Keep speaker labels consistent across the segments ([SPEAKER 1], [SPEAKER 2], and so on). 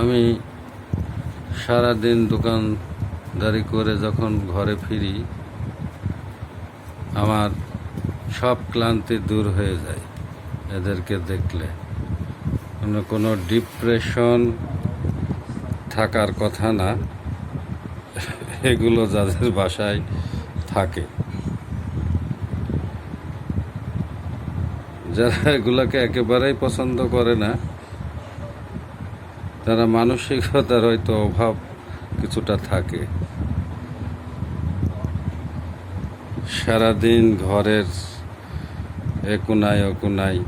[SPEAKER 1] আমি সারাদিন দোকানদারি করে যখন ঘরে ফিরি, আমার সব ক্লান্তি দূর হয়ে যায় এদেরকে দেখলে। কোনো কোনো ডিপ্রেশন থাকার কথা না, এগুলো যাদের বাসায় থাকে। যারা এগুলোকে একেবারেই পছন্দ করে না তারা মানসিকতার হয়তো অভাব কিছুটা থাকে। সারাদিন ঘরের একুনায় অকুনায়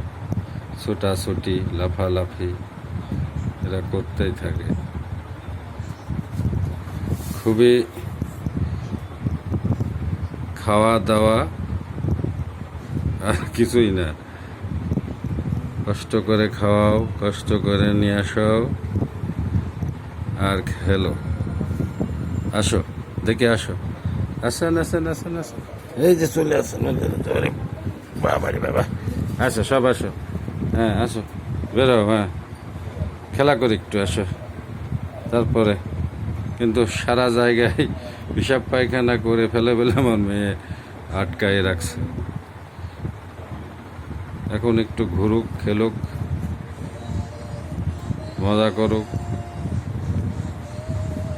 [SPEAKER 1] ছোটাছুটি, লাফালাফি এরা করতেই থাকে। খুবই খাওয়া দাওয়া আর কিছুই না। কষ্ট করে খাওয়াও, কষ্ট করে নিয়ে আসাও। আর খেলো। আসো, দেখে আসো। আসেন আসেন আসেন আসেন। এই যে চলে আসেন বাবা রে বাবা। আসো, সব আসো। হ্যাঁ আসো। বেরো হ্যাঁ। খেলা করি একটু, আসো। তারপরে কিন্তু সারা জায়গায় হিসাব পায়খানা করে ফেলে ফেলে আমার মেয়ে আটকায় রাখছে। এখন একটু ঘুরুক, খেলুক, মজা করুক।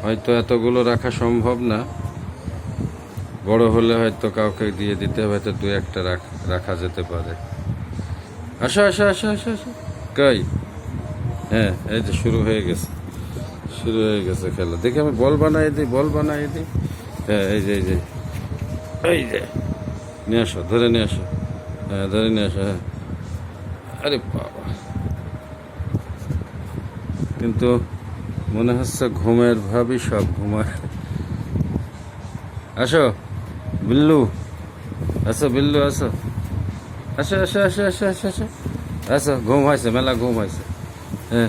[SPEAKER 1] হয়তো এতগুলো রাখা সম্ভব না। বড় হলে হয়তো কাউকে দিয়ে দিতে হয়তো দু একটা রাখ- যেতে পারে। আসো আসো আসো আসো আসো। কই? হ্যাঁ এই যে শুরু হয়ে গেছে। শুরু হয়ে গেছে খেলা। দেখি আমি বল বানাই দিই, বল বানাই দিই। হ্যাঁ এই যে এই যে। এই যে। নিয়ে আসো, ধরে নিয়ে আসো। হ্যাঁ ধরে নিয়ে আসো হ্যাঁ। আরে বাবা। কিন্তু মনে হচ্ছে ঘুমের ভাবই সব ঘুমায়। আসো, বিল্লু। আসো বিল্লু, আসো। আসো আসো আসো আসো আসো আসো। আসো, ঘুম হয়েছে, মেলা ঘুম হয়েছে। হ্যাঁ।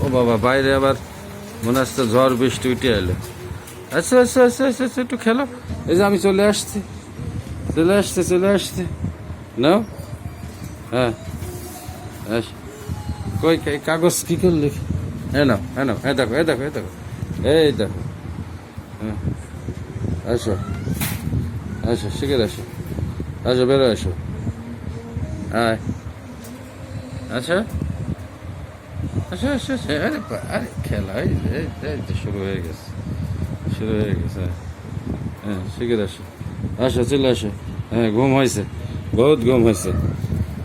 [SPEAKER 1] ও বাবা, বাইরে আবার মনে হচ্ছে ঝড় বৃষ্টি উঠে এলো। আচ্ছা আচ্ছা আচ্ছা আচ্ছা আচ্ছা একটু খেলো। এই যে আমি চলে আসছি। চলে আসছে, চলে আসছি। নাও। হ্যাঁ। আস। কই কাগজ কি করলি? হ্যাঁ নাও হ্যাঁ নাও হ্যাঁ দেখো, এই দেখো এই দেখো এই দেখো। হ্যাঁ আসো আসো, শিখে আসো আসো, বেরো, আসো। আয়। আচ্ছা আচ্ছা আচ্ছা আচ্ছা আরে আরে খেলা, এই যে শুরু হয়ে গেছে, শুরু হয়ে গেছে হ্যাঁ শিখে আসো। আসো, চলে আসো। হ্যাঁ ঘুম হয়েছে, বহুত ঘুম হয়েছে।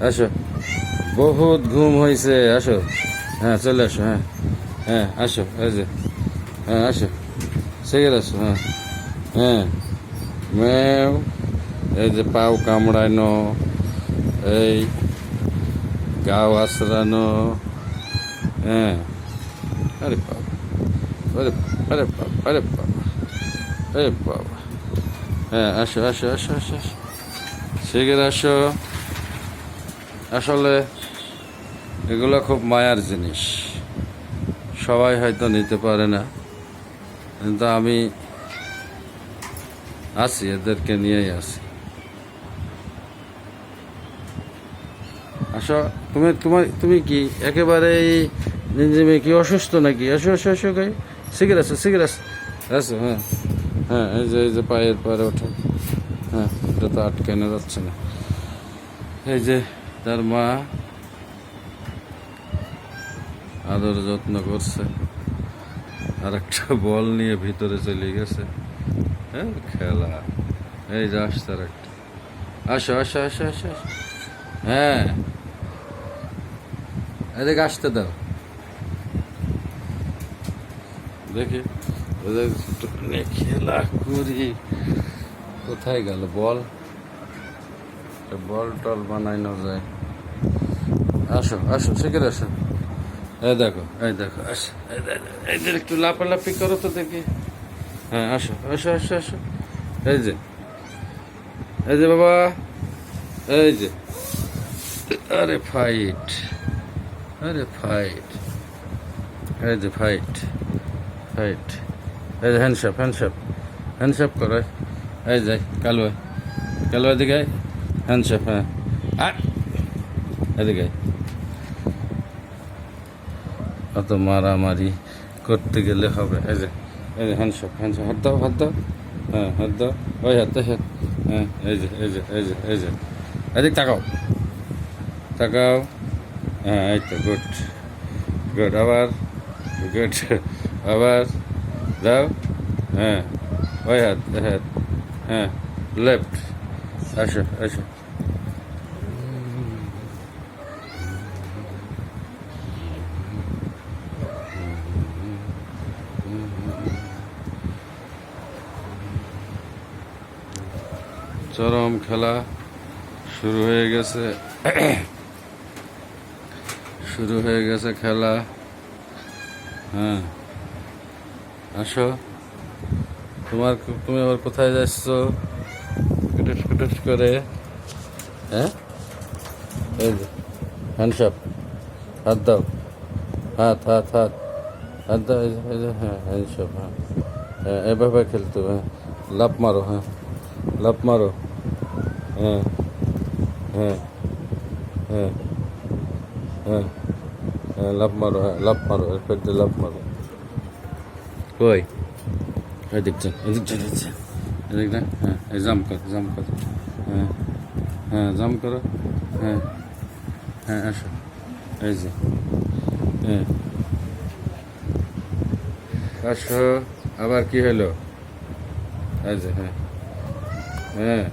[SPEAKER 1] আসো, বহুত ঘুম হয়েছে, আসো। হ্যাঁ চলে আসো হ্যাঁ। হ্যাঁ আসো, এই যে হ্যাঁ আসো শিখে আসো হ্যাঁ হ্যাঁ ম্যাও এই যে পাও কামড়ানো, এই গাও আশ্রানো হ্যাঁ আরে বাবা, আরে আরে বাবা আরে বাবা আরে বাবা হ্যাঁ আসো আসো আসো আসো আসো শিখে আসো, আসলে এগুলো খুব মায়ার জিনিস। সবাই হয়তো নিতে পারে না। কিন্তু আমি আছি, এদেরকে নিয়েই আছি। আসো, তুমি তোমার তুমি কি একেবারেই নিজে কি অসুস্থ নাকি? আসো আসো আসো গাই শিখে আসো শিখে আসো আসো হ্যাঁ। হ্যাঁ এই যে এই যে পায়ের পরে ওঠে। হ্যাঁ এটা তো আটকানো যাচ্ছে না। এই যে, তার মা আদর যত্ন করছে। আর একটা বল নিয়ে ভিতরে চলে গেছে। হ্যাঁ খেলা। এই যে আসছে আর একটা আসো আসো আসো আসো। হ্যাঁ। এদিকে আসতে দাও। দেখি। খেলা করি। কোথায় গেল বল? বল টল বানাইনো যায়। আসো আসো শিখে আসো। এই দেখো এই দেখো, আসো। এদের একটু লাপালাপি করো তো দেখি। হ্যাঁ আসো আসো আসো আসো। এই যে এই যে বাবা, এই যে। আরে ফাইট আরে ফাইট এই যে ফাইট ফাইট এই যে হ্যান্ডসাপ হ্যান্ডসাপ হ্যান্ডসাপ করো। এই যে কালুয়া কালুয়া দিকে হ্যান্ডসাপ হ্যাঁ। এদিকে অত মারামারি করতে গেলে হবে। এই যে এই যে হ্যান্ডশপ হ্যান্ডশপ হাত দাও হাত দাও। হ্যাঁ হাত দাও। ওই হাতে হাত। হ্যাঁ এই যে এই যে এই যে এই যে। তাকাও। তাকাও। হ্যাঁ এই তো গুড গুড আবার গুড আবার যাও হ্যাঁ ওই হাত হাত। হ্যাঁ লেফট আসো আসো। চরম খেলা শুরু হয়ে গেছে। শুরু হয়ে গেছে খেলা। হ্যাঁ। আসো। তোমার তুমি আবার কোথায় যাচ্ছ? কুটুস কুটুস করে। হ্যাঁ? এই যে হ্যান্ডশপ হাত দাও। হাত হাত হাত। হাত দাও এই যে, হ্যাঁ হ্যান্ডশপ হ্যাঁ। হ্যাঁ এভাবে খেলতে হ্যাঁ লাভ মারো হ্যাঁ। লাভ মারো। হ্যাঁ হ্যাঁ হ্যাঁ হ্যাঁ হ্যাঁ লাভ মারো হ্যাঁ লাভ মারো এরপর দিয়ে লাভ মারো কই এদিক যা এদিক যা এদিক যা এদিক না? হ্যাঁ জাম কর জাম কর। হ্যাঁ হ্যাঁ জাম করো। হ্যাঁ হ্যাঁ আসো। এই যে হ্যাঁ। আসো, আবার কি হলো? এই যে হ্যাঁ। হ্যাঁ।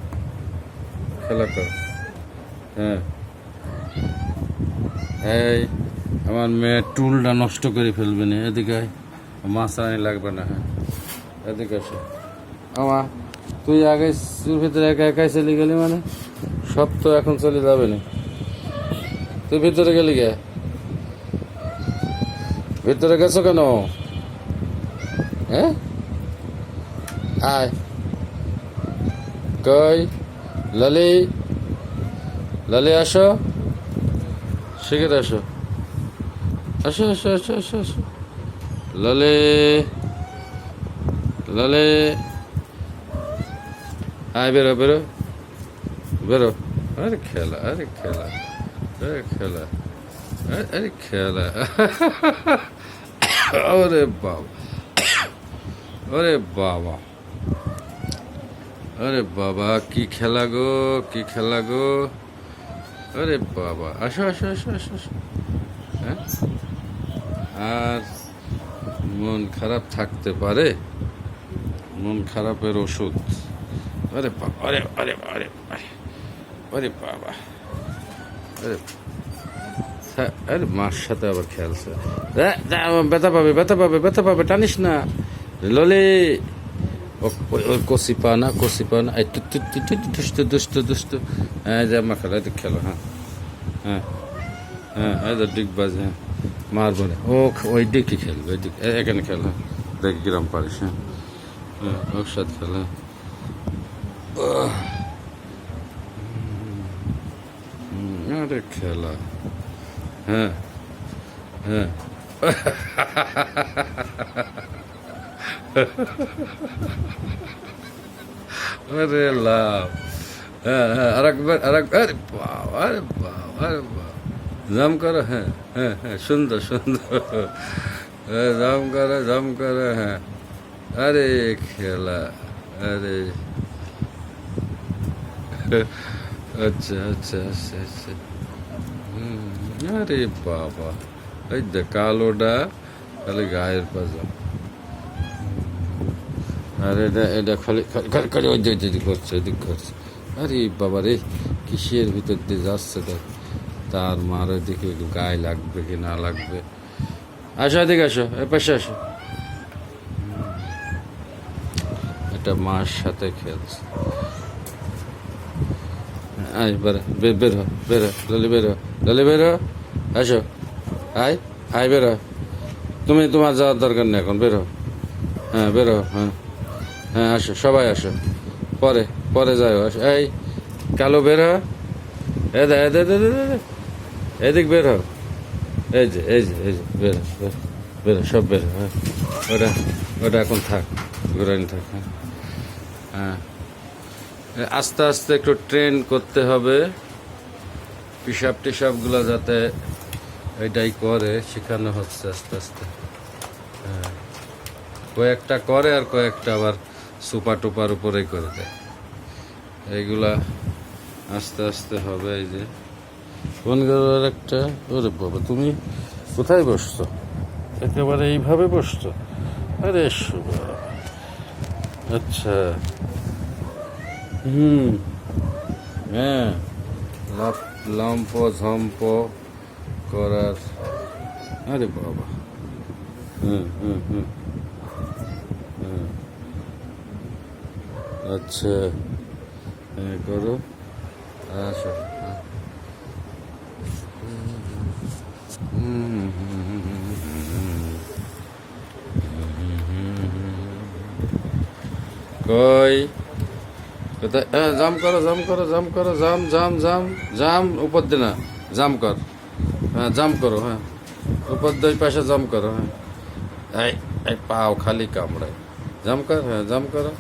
[SPEAKER 1] খেলা কর। হ্যাঁ। এই, আমার মেয়ে টুলটা নষ্ট করে ফেলবে না। এদিকে মাছ আনি লাগবে না হ্যাঁ। এদিকে আসো। আমা, তুই আগে তোর ভিতরে একা একাই চলে গেলি মানে? সব তো এখন চলে যাবে না। তুই ভিতরে গেলি গে ভিতরে গেছো কেন? হ্যাঁ? আয়। কই? লালি লালি, আসো। শিখে আসো। আসো আসো আসো আসো আসো। লালে লালে। আয়, বেরো বেরো। বেরো। আরে খেলা আরে খেলা। আরে খেলা। আরে খেলা। ওরে বাবা। ওরে বাবা। আরে বাবা, কি খেলা গো, কি খেলা গো। আরে বাবা, আসো আসো আসো আসো আসো। হ্যাঁ? আর মন খারাপ থাকতে পারে? মন খারাপের ওষুধ। আরে বাবা, আরে আরে আরে আরে বাবা। আরে আরে মার সাথে আবার খেলছে। ব্যথা পাবে ব্যথা পাবে ব্যথা পাবে, টানিস না। ললে। ও- ওই- ওই কষি পা না কষি পা এই তু- তু- তু- তু- তু- দুষ্ট দুষ্ট দুষ্ট হ্যাঁ যে আমার খেলা এই খেলো হ্যাঁ হ্যাঁ হ্যাঁ তো ডিগবাজ হ্যাঁ মারবো না ও ওই দিকে খেলবে ওই দিকে এখানে খেল দেখ কিরম পারিস হ্যাঁ হ্যাঁ ওর সাথে খেল আরে খেলা হ্যাঁ হ্যাঁ আরে লাভ হ্যাঁ হ্যাঁ আরেকবার আরেকবার আরে বাবা আরে বাবা আরে বাবা জাম করো হ্যাঁ হ্যাঁ হ্যাঁ সুন্দর সুন্দর হ্যাঁ জাম করো জাম করো হ্যাঁ আরে খেলা আরে আচ্ছা আচ্ছা আচ্ছা আচ্ছা হুম, আরে বাবা এই দেখ কালোটা খালি গায়ের পাজা আর এটা এটা খালি খালি ওই যে করছে ওইদিক করছে। আরে বাবা রে কিসের ভিতর দিয়ে যাচ্ছে দেখ তার মার ওইদিকে গায়ে লাগবে কি না লাগবে? আসো এদিকে আসো, এ পাশে আসো। এটা মার সাথে খেলছে। আয়, বেরো বের হ, বের ললি বের হ বের আসো। আয় আয়, বের তুমি তোমার যাওয়ার দরকার নেই এখন, বের হ্যাঁ বের হ্যাঁ। হ্যাঁ আসো, সবাই আসো। পরে পরে যাও আসো। এই, কালো বের হ। এ দে দে দে। এদিক বের হ। এই যে এই যে এই যে, বের বের সব বের হ্যাঁ। ওটা ওটা এখন থাক, ঘুরানি থাক হ্যাঁ। হ্যাঁ। আস্তে আস্তে একটু ট্রেন করতে হবে। পিসাব টিসাবগুলো যাতে এটাই করে, শেখানো হচ্ছে আস্তে আস্তে। হ্যাঁ। কয়েকটা করে আর কয়েকটা আবার সুপার টুপার উপরেই করে দেয়। এইগুলা আস্তে আস্তে হবে এই যে। কোন গেলার একটা, ওরে বাবা, তুমি কোথায় বসছো? একেবারে এইভাবে বসছো? আরে আচ্ছা। হুম। হ্যাঁ। লম্প, ঝম্প করার। আরে বাবা। হুম হুম হুম। আচ্ছা হ্যাঁ করো। হুম, কই? কোথায়? জাম করো জাম করো জাম করো জাম জাম জাম জাম উপর দিয়ে না জাম কর। হ্যাঁ জাম করো হ্যাঁ। উপর দুই পাশে জাম করো হ্যাঁ। এই পাও খালি কামড়ায়। জাম কর হ্যাঁ জাম করো।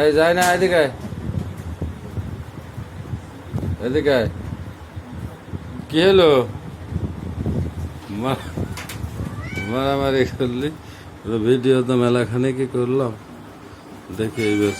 [SPEAKER 1] এই যাই না, এদিকে। এদিকে। কি হলো? মারামারি করলি? ভিডিও তো মেলাখানে কি করলাম। দেখে এই বেশ